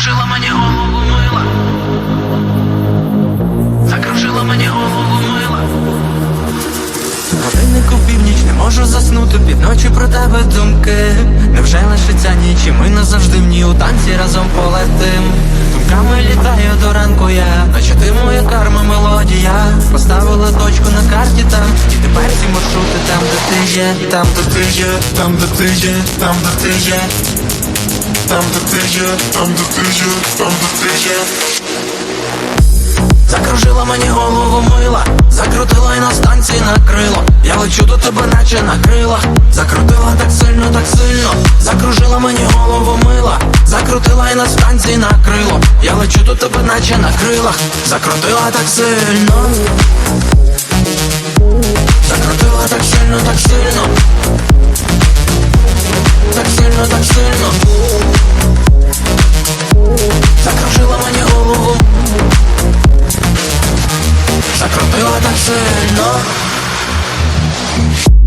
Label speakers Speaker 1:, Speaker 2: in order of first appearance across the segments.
Speaker 1: Закружила мені голову мила. Закружила мені голову мила. Годиннику північ не можу заснути півночі про тебе думки. Невже лишиться ніч, і ми назавжди в ній у танці разом полетим. Думками літаю до ранку я, наче ти моя карма, мелодія. Поставила точку на карті там, і тепер ці маршрути там, де ти є, там, де ти є, там, де ти є, там, де ти є. Там, де ти є, там, де ти є, там, де ти є. Закружила мені голову мила, закрутила і на станції накрило. Я лечу до тебе, наче на крилах. Закрутила так сильно, так сильно. Закружила мені голову мила, закрутила і на станції накрило. Я лечу до тебе, наче на крилах. Закрутила так сильно. Закрутила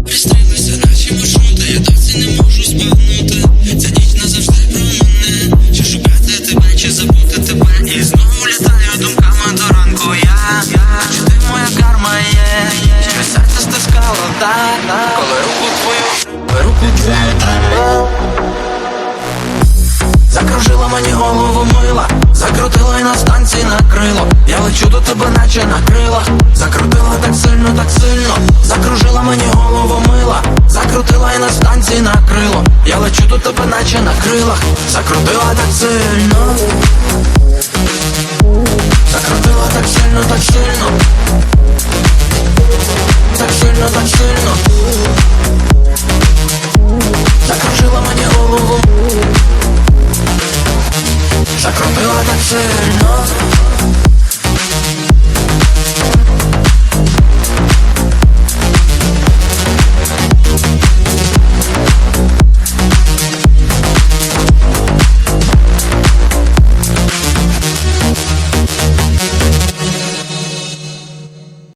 Speaker 1: Пристрілися наші маршрути, я досі не можу збагнути. Ця ніч назавжди про мене. Чи шукати тебе, чи забути тебе? І знову літаю думками до ранку я, руку твою, руку твою тримав Закружила мені голову мила, закрутила і на станції накрило. Я лечу до тебе, наче на крилах. Закрутила так сильно, так сильно. Закружила мені голову мила, закрутила і на станції накрило. Я лечу до тебе, наче на крилах. Закрутила так сильно. Закрутила так сильно